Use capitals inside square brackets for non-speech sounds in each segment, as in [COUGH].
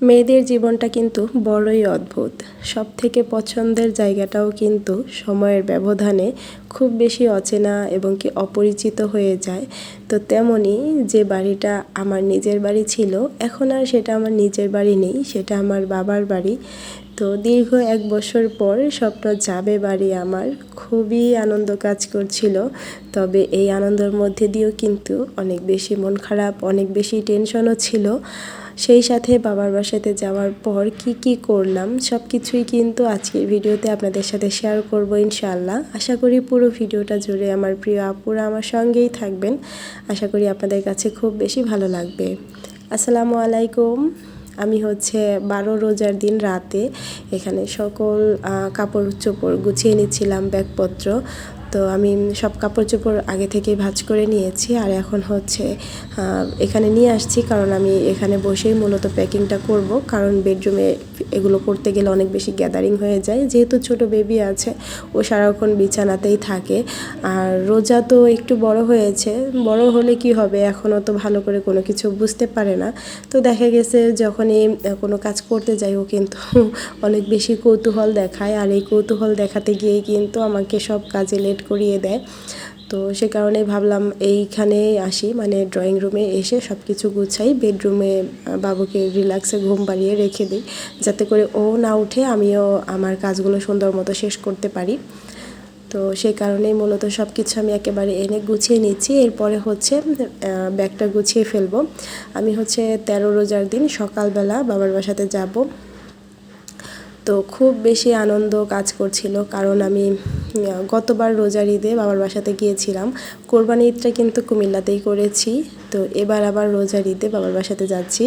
মেয়েদের জীবনটা কিন্তু বড়ই অদ্ভুত। সব থেকে পছন্দের জায়গাটাও কিন্তু সময়ের ব্যবধানে খুব বেশি অচেনা এবং কি অপরিচিত হয়ে যায়। তো তেমনই যে বাড়িটা আমার নিজের বাড়ি ছিল, এখন আর সেটা আমার নিজের বাড়ি নেই, সেটা আমার বাবার বাড়ি। তো দীর্ঘ এক বছর পর স্বপ্ন যাবে বাড়ি আমার, খুবই আনন্দ কাজ করছিল। তবে এই আনন্দের মধ্যে দিয়েও কিন্তু অনেক বেশি মন খারাপ, অনেক বেশি টেনশনও ছিল। সেই সাথে বাবার বাসাতে যাওয়ার পর কি কি করলাম, সব কিছুই কিন্তু আজকের ভিডিওতে আপনাদের সাথে শেয়ার করব ইনশাল্লাহ আশা করি পুরো ভিডিওটা জুড়ে আমার প্রিয় আপুরা আমার সঙ্গেই থাকবেন। আশা করি আপনাদের কাছে খুব বেশি ভালো লাগবে। আসসালামু আলাইকুম। আমি হচ্ছে বারো রোজার দিন রাতে এখানে সকল কাপড় চোপড় গুছিয়ে নিচ্ছিলাম ব্যাগপত্র। তো আমি সব কাপড় চোপড় আগে থেকেই ভাজ করে নিয়েছি আর এখন হচ্ছে এখানে নিয়ে আসছি কারণ আমি এখানে বসেই মূলত প্যাকিংটা করব। কারণ বেডরুমে এগুলো করতে গেলে অনেক বেশি গ্যাদারিং হয়ে যায়। যেহেতু ছোট বেবি আছে, ও সারাক্ষণ বিছানাতেই থাকে। আর রোজা তো একটু বড় হয়েছে, বড় হলে কি হবে? এখনও তো ভালো করে কোনো কিছু বুঝতে পারে না। তো দেখা গেছে যখনই কোনো কাজ করতে যাই, ও কিন্তু [LAUGHS] অনেক বেশি কৌতূহল দেখায়। আর এই কৌতূহল দেখাতে গিয়েই কিন্তু আমাকে সব কাজে লেট করিয়ে দেয়। তো সে কারণে ভাবলাম এইখানে আসি মানে ড্রয়িং রুমে এসে সব কিছু গুছাই বেডরুমে বাবুকে রিল্যাক্সে ঘুম পাড়িয়ে রেখে দিই। যাতে করে ও না উঠে আমিও আমার কাজগুলো সুন্দর মতো শেষ করতে পারি। তো সেই কারণেই মূলত সব কিছু আমি একেবারে এনে গুছিয়ে নিচ্ছি। এরপরে হচ্ছে ব্যাগটা গুছিয়ে ফেলব। আমি হচ্ছে তেরো রোজার দিন সকালবেলা বাবার বাসাতে যাব। তো খুব বেশি আনন্দ কাজ করছিল। কারণ আমি গতবার রোজার ঈদে বাবার বাসাতে গিয়েছিলাম। কোরবানি ঈদটা কিন্তু কুমিল্লাতেই করেছি। তো এবার আবার রোজার ঈদে বাবার বাসাতে যাচ্ছি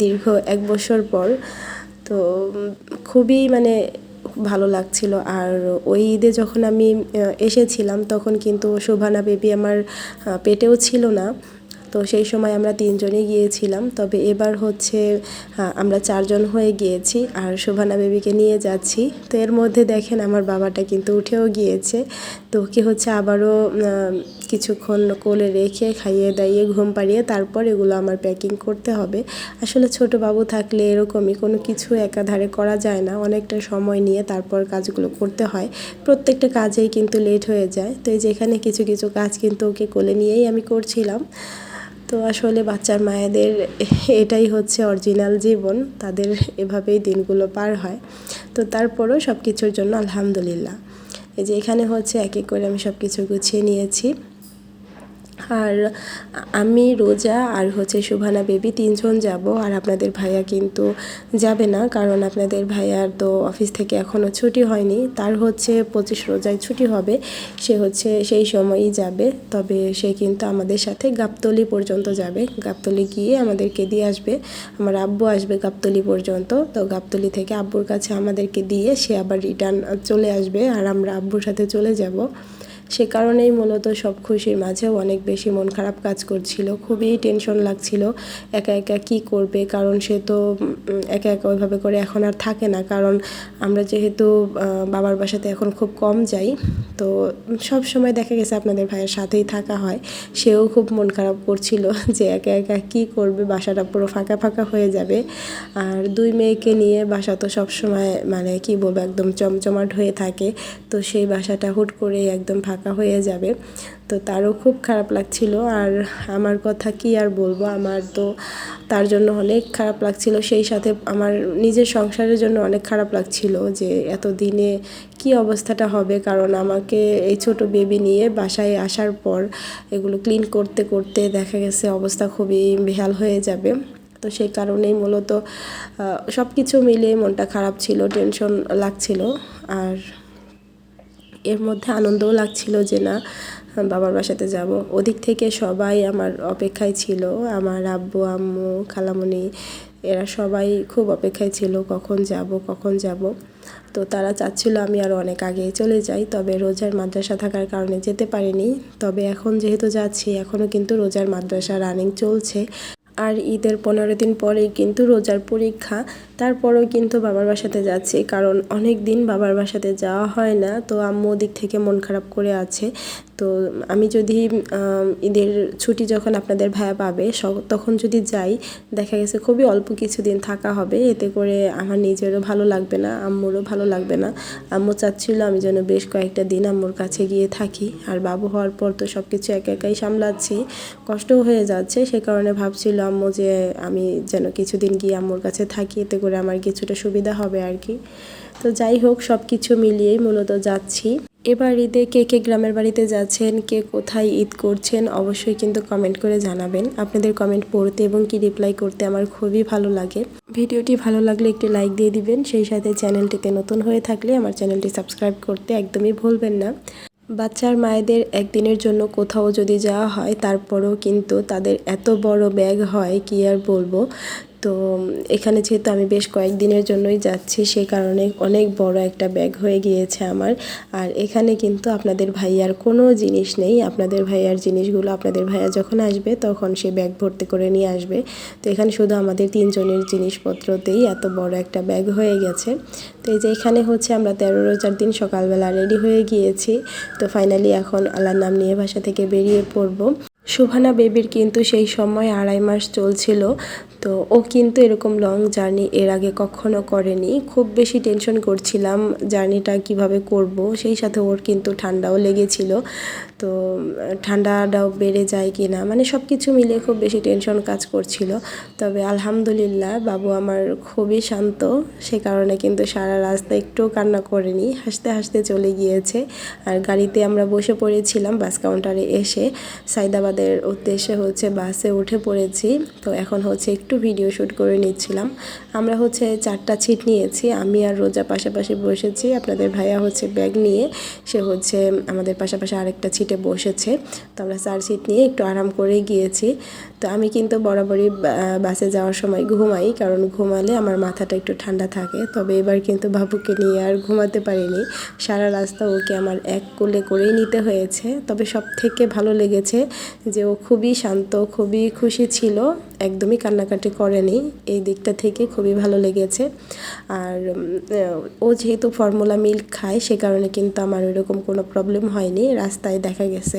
দীর্ঘ এক বছর পর। তো খুবই মানে ভালো লাগছিল। আর ওই ঈদে যখন আমি এসেছিলাম তখন কিন্তু শোভানা বেবি আমার পেটেও ছিল না। তো সেই সময় আমরা তিনজনই গিয়েছিলাম। তবে এবার হচ্ছে আমরা চারজন হয়ে গিয়েছি আর শোভানা বেবিকে নিয়ে যাচ্ছি। তো এর মধ্যে দেখেন আমার বাবাটা কিন্তু উঠেও গিয়েছে। তো ওকে হচ্ছে আবারও কিছুক্ষণ কোলে রেখে খাইয়ে দাইয়ে ঘুম পাড়িয়ে তারপর এগুলো আমার প্যাকিং করতে হবে। আসলে ছোট বাবু থাকলে এরকমই কোনো কিছু একাধারে করা যায় না। অনেকটা সময় নিয়ে তারপর কাজগুলো করতে হয়। প্রত্যেকটা কাজেই কিন্তু লেট হয়ে যায়। তো এই যেখানে কিছু কিছু কাজ কিন্তু ওকে কোলে নিয়েই আমি করছিলাম। তো আসলে বাচ্চার মায়েদের এটাই হচ্ছে অরিজিনাল জীবন, তাদের এভাবেই দিনগুলো পার হয়। তো তারপরও সব কিছুর জন্য আলহামদুলিল্লাহ। এই যে এখানে হচ্ছে এক এক করে আমি সব কিছু গুছিয়ে নিয়েছি। আর আমি, রোজা আর হচ্ছে শুভানা বেবি তিনজন যাব। আর আপনাদের ভাইয়া কিন্তু যাবে না, কারণ আপনাদের ভাইয়ার তো অফিস থেকে এখনও ছুটি হয়নি। তার হচ্ছে পঁচিশ রোজায় ছুটি হবে, সে হচ্ছে সেই সময়ই যাবে। তবে সে কিন্তু আমাদের সাথে গাবতলি পর্যন্ত যাবে। গাবতলি গিয়ে আমাদেরকে দিয়ে আসবে। আমার আব্বু আসবে গাবতলি পর্যন্ত। তো গাবতলি থেকে আব্বুর কাছে আমাদেরকে দিয়ে সে আবার রিটার্ন চলে আসবে। আর আমরা আব্বুর সাথে চলে যাব। সে কারণেই মূলত সব খুশির মাঝেও অনেক বেশি মন খারাপ কাজ করছিল। খুবই টেনশন লাগছিল একা একা কি করবে, কারণ সে তো একা একা ওইভাবে করে এখন আর থাকে না। কারণ আমরা যেহেতু বাবার বাসাতে এখন খুব কম যাই, তো সব সময় দেখা গেছে আপনাদের ভাইয়ের সাথেই থাকা হয়। সেও খুব মন খারাপ করছিল [LAUGHS] যে একা একা কি করবে, বাসাটা পুরো ফাঁকা ফাঁকা হয়ে যাবে। আর দুই মেয়েকে নিয়ে বাসা তো সবসময় মানে কি বলব, একদম চমচমাট হয়ে থাকে। তো সেই বাসাটা হুট করে একদম ফাঁকা ফাঁকা হয়ে যাবে। তো তারও খুব খারাপ লাগছিল। আর আমার কথা কি আর বলব? আমার তো তার জন্য অনেক খারাপ লাগছিল। সেই সাথে আমার নিজের সংসারের জন্য অনেক খারাপ লাগছিল যে এত দিনে কি অবস্থাটা হবে? কারণ আমাকে এই ছোট বেবি নিয়ে বাসায় আসার পর এগুলো ক্লিন করতে করতে দেখা গেছে অবস্থা খুবই বেহাল হয়ে যাবে। তো সেই কারণেই মূলত সব কিছু মিলিয়ে মনটা খারাপ ছিল টেনশন লাগছিল। আর এর মধ্যে আনন্দও লাগছিল যে না, বাবার বাসাতে যাব। ওদিক থেকে সবাই আমার অপেক্ষায় ছিল। আমার আব্বু, আম্মু খালামণি এরা সবাই খুব অপেক্ষায় ছিল, কখন যাব কখন যাব। তো তারা চাচ্ছিল আমি আরও অনেক আগে চলে যাই, তবে রোজার মাদ্রাসা থাকার কারণে যেতে পারিনি। তবে এখন যেহেতু যাচ্ছি এখনও কিন্তু রোজার মাদ্রাসা রানিং চলছে। আর ঈদের পনেরো দিন পরেই কিন্তু রোজার পরীক্ষা তারপরেও কিন্তু বাবার বাসাতে যাচ্ছি, কারণ অনেক দিন বাবার বাসাতে যাওয়া হয় না, তো আম্মু দিক থেকে মন খারাপ করে আছে। তো আমি যদি ঈদের ছুটি যখন আপনাদের ভাইয়া পাবে তখন যদি যাই, দেখা গেছে খুবই অল্প কিছুদিন থাকা হবে, এতে করে আমার নিজেরও ভালো লাগবে না, আম্মুরও ভালো লাগবে না। আম্মু চাচ্ছিল আমি যেন বেশ কয়েকটা দিন আম্মুর কাছে গিয়ে থাকি, আর বাবু হওয়ার পর তো সব কিছু একা একাই সামলাচ্ছি, কষ্টও হয়ে যাচ্ছে, সে কারণে ভাবছিল আম্মু যে আমি যেন কিছুদিন গিয়ে আম্মুর কাছে থাকি, এতে করে আমার কিছুটা সুবিধা হবে আর কি। তো যাই হোক সব কিছু মিলিয়েই মূলত যাচ্ছি। এবার ঈদে কে কে গ্রামের বাড়িতে যাচ্ছেন, কে কোথায় ঈদ করছেন, অবশ্যই কিন্তু কমেন্ট করে জানাবেন। আপনাদের কমেন্ট পড়তে এবং কি রিপ্লাই করতে আমার খুবই ভালো লাগে। ভিডিওটি ভালো লাগলে একটি লাইক দিয়ে দিবেন, সেই সাথে চ্যানেলটিতে নতুন হয়ে থাকলে আমার চ্যানেলটি সাবস্ক্রাইব করতে একদমই ভুলবেন না। বাচ্চার মায়েদের একদিনের জন্য কোথাও যদি যাওয়া হয়, তারপরেও কিন্তু তাদের এত বড় ব্যাগ হয়, কি আর বলব? তো এখানে যেহেতু আমি বেশ কয়েকদিনের জন্যই যাচ্ছি, সে কারণে অনেক বড় একটা ব্যাগ হয়ে গিয়েছে আমার। আর এখানে কিন্তু আপনাদের ভাইয়ার কোনো জিনিস নেই। আপনাদের ভাইয়ার জিনিসগুলো আপনাদের ভাইয়া যখন আসবে তখন সে ব্যাগ ভর্তি করে নিয়ে আসবে। তো এখানে শুধু আমাদের তিনজনের জিনিসপত্রতেই এত বড় একটা ব্যাগ হয়ে গেছে। তো এই যে এখানে হচ্ছে আমরা তেরো রোজার দিন সকালবেলা রেডি হয়ে গিয়েছি। তো ফাইনালি এখন আল্লাহর নাম নিয়ে বাসা থেকে বেরিয়ে পড়ব। শুভানা বেবির কিন্তু সেই সময় আড়াই মাস চলছিল। তো ও কিন্তু এরকম লং জার্নি এর আগে কখনো করেনি। খুব বেশি টেনশন করছিলাম জার্নিটা কীভাবে করব, সেই সাথে ওর কিন্তু ঠান্ডাও লেগেছিল। তো ঠান্ডাটাও বেড়ে যায় কি না মানে সব কিছু মিলে খুব বেশি টেনশন কাজ করছিল। তবে আলহামদুলিল্লাহ বাবু আমার খুবই শান্ত, সে কারণে কিন্তু সারা রাস্তা একটু কান্না করেনি। হাসতে হাসতে চলে গিয়েছে আর গাড়িতে আমরা বসে পড়েছিলাম বাস কাউন্টারে এসে। সাইদাবাদের উদ্দেশ্যে হচ্ছে বাসে উঠে পড়েছি। তো এখন হচ্ছে একটু ভিডিও শ্যুট করে নিচ্ছিলাম। আমরা হচ্ছে চারটা ছিট নিয়েছি, আমি আর রোজা পাশাপাশি বসেছি। আপনাদের ভাইয়া হচ্ছে ব্যাগ নিয়ে, সে হচ্ছে আমাদের পাশাপাশি আরেকটা ছিটে বসেছে। তো আমরা চার সিট নিয়ে একটু আরাম করে গিয়েছি। তো আমি কিন্তু বরাবরই বাসে যাওয়ার সময় ঘুমাই, কারণ ঘুমালে আমার মাথাটা একটু ঠান্ডা থাকে। তবে এবার কিন্তু বাবুকে নিয়ে আর ঘুমাতে পারিনি। সারা রাস্তা ওকে আমার এক কোলে করেই নিতে হয়েছে। তবে সব থেকে ভালো লেগেছে যে ও খুবই শান্ত, খুবই খুশি ছিল। একদমই কান্নাকাটি করেনি। এই দিকটা থেকে খুবই ভালো লেগেছে। আর ও যেহেতু ফর্মুলা মিল্ক খায়, সে কারণে কিন্তু আমার ওইরকম কোনো প্রবলেম হয়নি। রাস্তায় দেখা গেছে,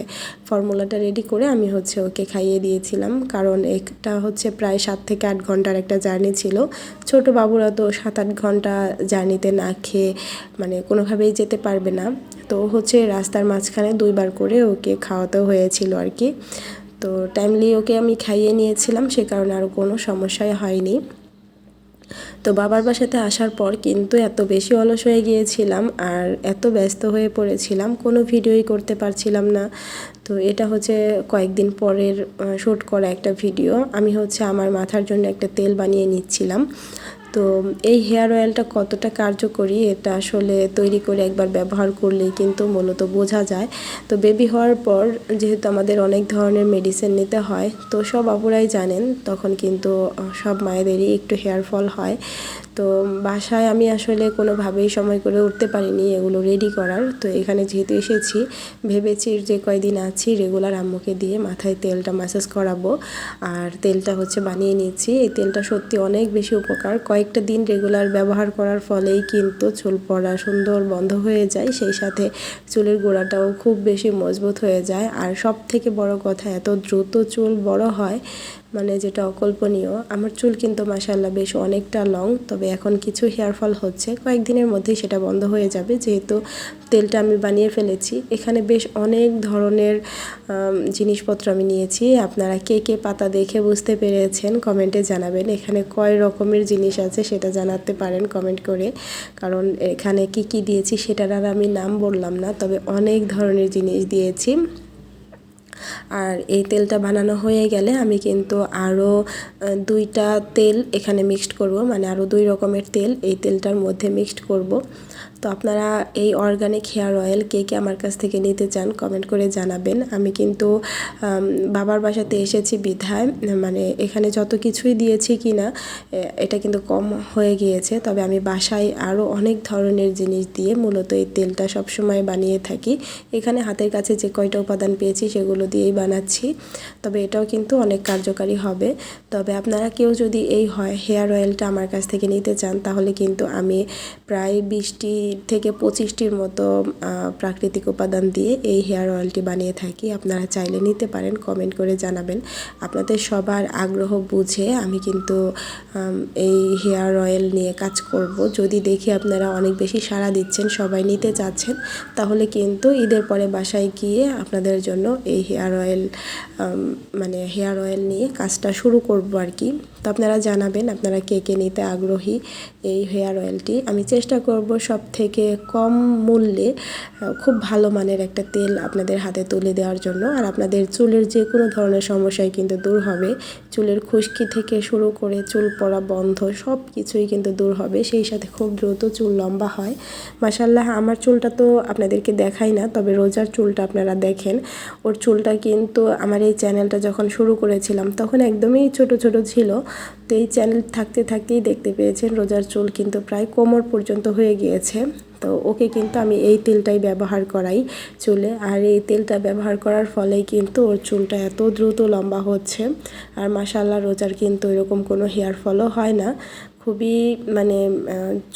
ফর্মুলাটা রেডি করে আমি হচ্ছে ওকে খাইয়ে দিয়েছিলাম। কারণ একটা হচ্ছে প্রায় সাত থেকে আট ঘণ্টার একটা জার্নি ছিল। ছোট বাবুরা তো সাত আট ঘণ্টা জার্নিতে না খেয়ে মানে কোনোভাবেই যেতে পারবে না। তো হচ্ছে রাস্তার মাঝখানে দুইবার করে ওকে খাওয়াতে হয়েছিল আর কি। তো টাইমলি ওকে আমি খাইয়ে নিয়েছিলাম, সে কারণে আরও কোনো সমস্যাই হয়নি। তো বাবার বাসাতে আসার পর কিন্তু এত বেশি অলস হয়ে গিয়েছিলাম আর এত ব্যস্ত হয়ে পড়েছিলাম, কোনো ভিডিওই করতে পারছিলাম না। তো এটা হচ্ছে কয়েকদিন পরের শ্যুট করা একটা ভিডিও। আমি হচ্ছে আমার মাথার জন্য একটা তেল বানিয়ে নিচ্ছিলাম। তো এই হেয়ার অয়েলটা কতটা কার্যকরী এটা আসলে তৈরি করে একবার ব্যবহার করলেই কিন্তু মূলত বোঝা যায়। তো বেবি হওয়ার পর যেহেতু আমাদের অনেক ধরনের মেডিসিন নিতে হয়, তো সব আপুরাই জানেন তখন কিন্তু সব মায়েদেরই একটু হেয়ার ফল হয়। তো বাসায় আমি আসলে কোনোভাবেই সময় করে উঠতে পারিনি এগুলো রেডি করার। তো এখানে যেহেতু এসেছি, ভেবেছি যে কয়দিন আছি রেগুলার আম্মুকে দিয়ে মাথায় তেলটা ম্যাসাজ করাবো। আর তেলটা হচ্ছে বানিয়ে নিচ্ছি এই তেলটা সত্যি অনেক বেশি উপকার। কয়েকটা দিন রেগুলার ব্যবহার করার ফলেই কিন্তু চুল পড়া সুন্দর বন্ধ হয়ে যায়। সেই সাথে চুলের গোড়াটাও খুব বেশি মজবুত হয়ে যায়। আর সব থেকে বড় কথা, এত দ্রুত চুল বড় হয় মানে যেটা অকল্পনীয়, আমার চুল কিন্তু মাসাল্লাহ বেশ অনেকটা লং তবে এখন কিছু হেয়ার ফল হচ্ছে। কয়েকদিনের মধ্যেই সেটা বন্ধ হয়ে যাবে, যেহেতু তেলটা আমি বানিয়ে ফেলেছি। এখানে বেশ অনেক ধরনের জিনিসপত্র আমি নিয়েছি। আপনারা কে কে পাতা দেখে বুঝতে পেরেছেন কমেন্টে জানাবেন। এখানে কয় রকমের জিনিস আছে সেটা জানাতে পারেন কমেন্ট করে। কারণ এখানে কি কি দিয়েছি সেটার আর আমি নাম বললাম না, তবে অনেক ধরনের জিনিস দিয়েছি। আর এই তেলটা বানানো হয়ে গেলে আমি কিন্তু আরও দুইটা তেল এখানে মিক্সড করব। মানে আরও দুই রকমের তেল এই তেলটার মধ্যে মিক্সড করব। তো আপনারা এই অর্গানিক হেয়ার অয়েল কে কে আমার কাছ থেকে নিতে চান কমেন্ট করে জানাবেন। আমি কিন্তু বাবার বাসাতে এসেছি বিধায় মানে এখানে যত কিছুই দিয়েছি কি না এটা কিন্তু কম হয়ে গিয়েছে। তবে আমি বাসায় আরও অনেক ধরনের জিনিস দিয়ে মূলত এই তেলটা সবসময় বানিয়ে থাকি। এখানে হাতের কাছে যে কয়টা উপাদান পেয়েছি সেগুলো দিয়েই বানাচ্ছি। তবে এটাও কিন্তু অনেক কার্যকারী হবে। তবে আপনারা কেউ যদি এই হয় হেয়ার অয়েলটা আমার কাছ থেকে নিতে চান, তাহলে কিন্তু আমি প্রায় বিশটি থেকে পঁচিশটির মতো প্রাকৃতিক উপাদান দিয়ে এই হেয়ার অয়েলটি বানিয়ে থাকি। আপনারা চাইলে নিতে পারেন, কমেন্ট করে জানাবেন। আপনাদের সবার আগ্রহ বুঝে আমি কিন্তু এই হেয়ার অয়েল নিয়ে কাজ করব। যদি দেখি আপনারা অনেক বেশি সাড়া দিচ্ছেন, সবাই নিতে চাচ্ছেন, তাহলে কিন্তু ঈদের পরে বাসায় গিয়ে আপনাদের জন্য এই হেয়ার অয়েল মানে হেয়ার অয়েল নিয়ে কাজটা শুরু করব আর কি। তো আপনারা জানাবেন আপনারা কে কে নিতে আগ্রহী এই হেয়ার অয়েলটি। আমি চেষ্টা করব সব থেকে কম মূল্যে খুব ভালো মানের একটা তেল আপনাদের হাতে তুলে দেওয়ার জন্য। আর আপনাদের চুলের যে কোনো ধরনের সমস্যাই কিন্তু দূর হবে। চুলের খুশকি থেকে শুরু করে চুল পড়া বন্ধ সব কিছুই কিন্তু দূর হবে। সেই সাথে খুব দ্রুত চুল লম্বা হয়। মাসাল্লাহ আমার চুলটা তো আপনাদেরকে দেখাই না, তবে রোজার চুলটা আপনারা দেখেন। ওর চুলটা কিন্তু আমার এই চ্যানেলটা যখন শুরু করেছিলাম, তখন একদমই ছোট ছোট ছিল। তো এই চ্যানেল থাকতে থাকতেই দেখতে পেয়েছেন, রোজার চুল কিন্তু প্রায় কোমর পর্যন্ত হয়ে গিয়েছে। তো ওকে কিন্তু আমি এই তেলটাই ব্যবহার করাই চুলে। আর এই তেলটা ব্যবহার করার ফলেই কিন্তু ওর চুলটা এত দ্রুত লম্বা হচ্ছে। আর মাসাল্লাহ রোজার কিন্তু এরকম কোনো হেয়ার ফলও হয় না। খুবই মানে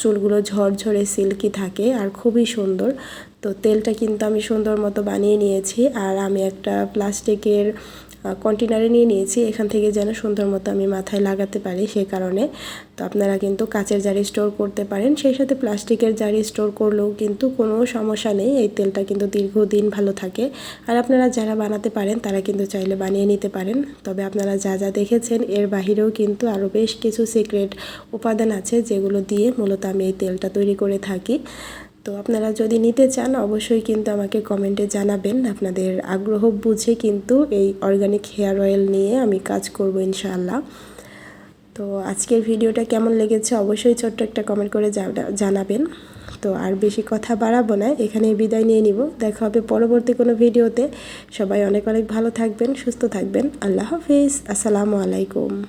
চুলগুলো ঝরঝরে সিল্কি থাকে আর খুবই সুন্দর। তো তেলটা কিন্তু আমি সুন্দর মতো বানিয়ে নিয়েছি। আর আমি একটা প্লাস্টিকের কন্টেনারে নিয়ে নিয়েছি। এখান থেকে যেন সুন্দর মতো আমি মাথায় লাগাতে পারি সেই কারণে। তো আপনারা কিন্তু কাচের জারি স্টোর করতে পারেন। সেই সাথে প্লাস্টিকের জারি স্টোর করলেও কিন্তু কোনো সমস্যা নেই। এই তেলটা কিন্তু দীর্ঘদিন ভালো থাকে। আর আপনারা যারা বানাতে পারেন, তারা কিন্তু চাইলে বানিয়ে নিতে পারেন। তবে আপনারা যা যা দেখেছেন, এর বাহিরেও কিন্তু আরও বেশ কিছু সিক্রেট উপাদান আছে যেগুলো দিয়ে মূলত আমি এই তেলটা তৈরি করে থাকি। তো আপনারা যদি নিতে চান, অবশ্যই কিন্তু আমাকে কমেন্টে জানাবেন। আপনাদের আগ্রহ বুঝে কিন্তু এই অর্গানিক হেয়ার অয়েল নিয়ে আমি কাজ করব ইনশাআল্লাহ। তো আজকের ভিডিওটা কেমন লেগেছে অবশ্যই ছোট্ট একটা কমেন্ট করে জানাবেন। তো আর বেশি কথা বাড়াবো না এখানে বিদায় নিয়ে নিব। দেখা হবে পরবর্তী কোনো ভিডিওতে। সবাই অনেক অনেক ভালো থাকবেন, সুস্থ থাকবেন। আল্লাহ হাফিজ। আসসালামু আলাইকুম।